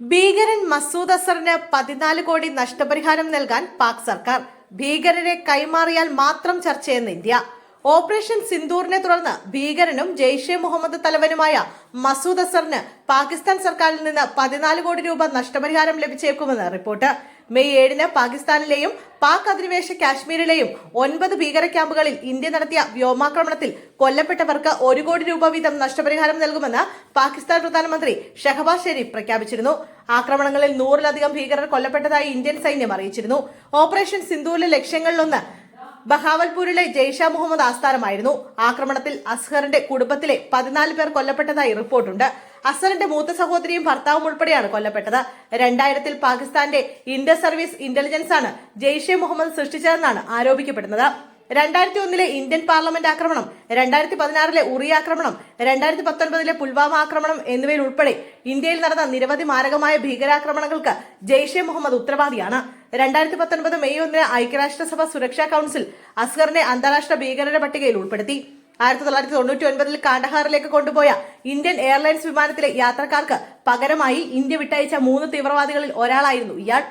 ഭീകരൻ മസൂദ് അസറിന് പതിനാല് കോടി നഷ്ടപരിഹാരം നൽകാൻ പാക് സർക്കാർ. ഭീകരരെ കൈമാറിയാൽ മാത്രം ചർച്ചയെന്ന് ഇന്ത്യ. ഓപ്പറേഷൻ സിന്ദൂറിനെ തുടർന്ന് ഭീകരനും ജെയ്ഷെ മുഹമ്മദ് തലവനുമായ മസൂദ് അസറിന് പാകിസ്ഥാൻ സർക്കാരിൽ നിന്ന് പതിനാല് കോടി രൂപ നഷ്ടപരിഹാരം ലഭിച്ചേക്കുമെന്ന് റിപ്പോർട്ട്. മെയ് ഏഴിന് പാകിസ്ഥാനിലെയും പാക് അധിനിവേശ കാശ്മീരിലെയും ഒൻപത് ഭീകര ക്യാമ്പുകളിൽ ഇന്ത്യ നടത്തിയ വ്യോമാക്രമണത്തിൽ കൊല്ലപ്പെട്ടവർക്ക് ഒരു കോടി രൂപ വീതം നഷ്ടപരിഹാരം നൽകുമെന്ന് പാകിസ്ഥാൻ പ്രധാനമന്ത്രി ഷഹബാസ് ഷെരീഫ് പ്രഖ്യാപിച്ചിരുന്നു. ആക്രമണങ്ങളിൽ നൂറിലധികം ഭീകരർ കൊല്ലപ്പെട്ടതായി ഇന്ത്യൻ സൈന്യം അറിയിച്ചിരുന്നു. ഓപ്പറേഷൻ സിന്ധുവിലെ ലക്ഷ്യങ്ങളിലൊന്ന് ബഹാവൽപൂരിലെ ജെയ്ഷ മുഹമ്മദ് ആസ്ഥാനമായിരുന്നു. ആക്രമണത്തിൽ അസ്ഹറിന്റെ കുടുംബത്തിലെ പതിനാല് പേർ കൊല്ലപ്പെട്ടതായി റിപ്പോർട്ടുണ്ട്. അസ്ഹറിന്റെ മൂത്ത സഹോദരിയും ഭർത്താവും ഉൾപ്പെടെയാണ് കൊല്ലപ്പെട്ടത്. രണ്ടായിരത്തിൽ പാകിസ്ഥാന്റെ ഇന്റർ സർവീസ് ഇന്റലിജൻസ് ആണ് ജെയ്ഷെ മുഹമ്മദ് സൃഷ്ടിച്ചതെന്നാണ് ആരോപിക്കപ്പെടുന്നത്. രണ്ടായിരത്തി ഒന്നിലെ ഇന്ത്യൻ പാർലമെന്റ് ആക്രമണം രണ്ടായിരത്തി പതിനാറിലെ ഉറി ആക്രമണം രണ്ടായിരത്തി പത്തൊൻപതിലെ പുൽവാമ ആക്രമണം എന്നിവയിൽ ഉൾപ്പെടെ ഇന്ത്യയിൽ നടന്ന നിരവധി മാരകമായ ഭീകരാക്രമണങ്ങൾക്ക് ജെയ്ഷെ മുഹമ്മദ് ഉത്തരവാദിയാണ്. രണ്ടായിരത്തി പത്തൊൻപത് മെയ് ഒന്നിന് ഐക്യരാഷ്ട്രസഭ സുരക്ഷാ കൌൺസിൽ അസ്ഹറിനെ അന്താരാഷ്ട്ര ഭീകരരുടെ പട്ടികയിൽ ഉൾപ്പെടുത്തി. ആയിരത്തി തൊള്ളായിരത്തി തൊണ്ണൂറ്റി ഒൻപതിൽ കാണ്ടഹാറിലേക്ക് കൊണ്ടുപോയ ഇന്ത്യൻ എയർലൈൻസ് വിമാനത്തിലെ യാത്രക്കാർക്ക് പകരമായി ഇന്ത്യ വിട്ടയച്ച മൂന്ന് തീവ്രവാദികളിൽ ഒരാളായിരുന്നു ഇയാൾ.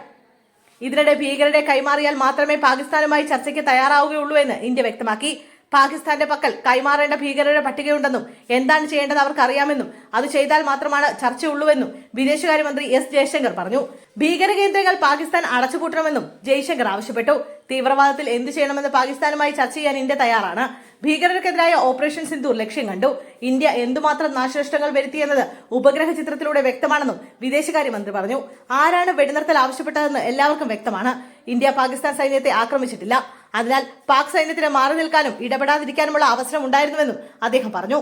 ഇതിനിടെ ഭീകരരെ കൈമാറിയാൽ മാത്രമേ പാകിസ്ഥാനുമായി ചർച്ചയ്ക്ക് തയ്യാറാവുകയുള്ളൂ എന്ന് ഇന്ത്യ വ്യക്തമാക്കി. പാകിസ്ഥാന്റെ പക്കൽ കൈമാറേണ്ട ഭീകരരുടെ പട്ടികയുണ്ടെന്നും എന്താണ് ചെയ്യേണ്ടത് അവർക്ക് അറിയാമെന്നും അത് ചെയ്താൽ മാത്രമാണ് ചർച്ചയുള്ളൂവെന്നും വിദേശകാര്യമന്ത്രി എസ് ജയശങ്കർ പറഞ്ഞു. ഭീകര കേന്ദ്രങ്ങൾ പാകിസ്ഥാൻ അടച്ചുപൂട്ടണമെന്നും ജയശങ്കർ ആവശ്യപ്പെട്ടു. തീവ്രവാദത്തിൽ എന്തു ചെയ്യണമെന്ന് പാകിസ്ഥാനുമായി ചർച്ച ചെയ്യാൻ ഇന്ത്യ തയ്യാറാണ്. ഭീകരർക്കെതിരായ ഓപ്പറേഷൻ സിന്ധു ലക്ഷ്യം കണ്ടു. ഇന്ത്യ എന്തുമാത്രം നാശനഷ്ടങ്ങൾ വരുത്തിയെന്നത് ഉപഗ്രഹ ചിത്രത്തിലൂടെ വ്യക്തമാണെന്നും വിദേശകാര്യമന്ത്രി പറഞ്ഞു. ആരാണ് വെടിനിർത്തൽ ആവശ്യപ്പെട്ടതെന്ന് എല്ലാവർക്കും വ്യക്തമാണ്. ഇന്ത്യ പാകിസ്ഥാൻ സൈന്യത്തെ ആക്രമിച്ചിട്ടില്ല. അതിനാൽ പാക് സൈന്യത്തിന് മാറി നിൽക്കാനും ഇടപെടാതിരിക്കാനുമുള്ള അവസരം ഉണ്ടായിരുന്നുവെന്നും അദ്ദേഹം പറഞ്ഞു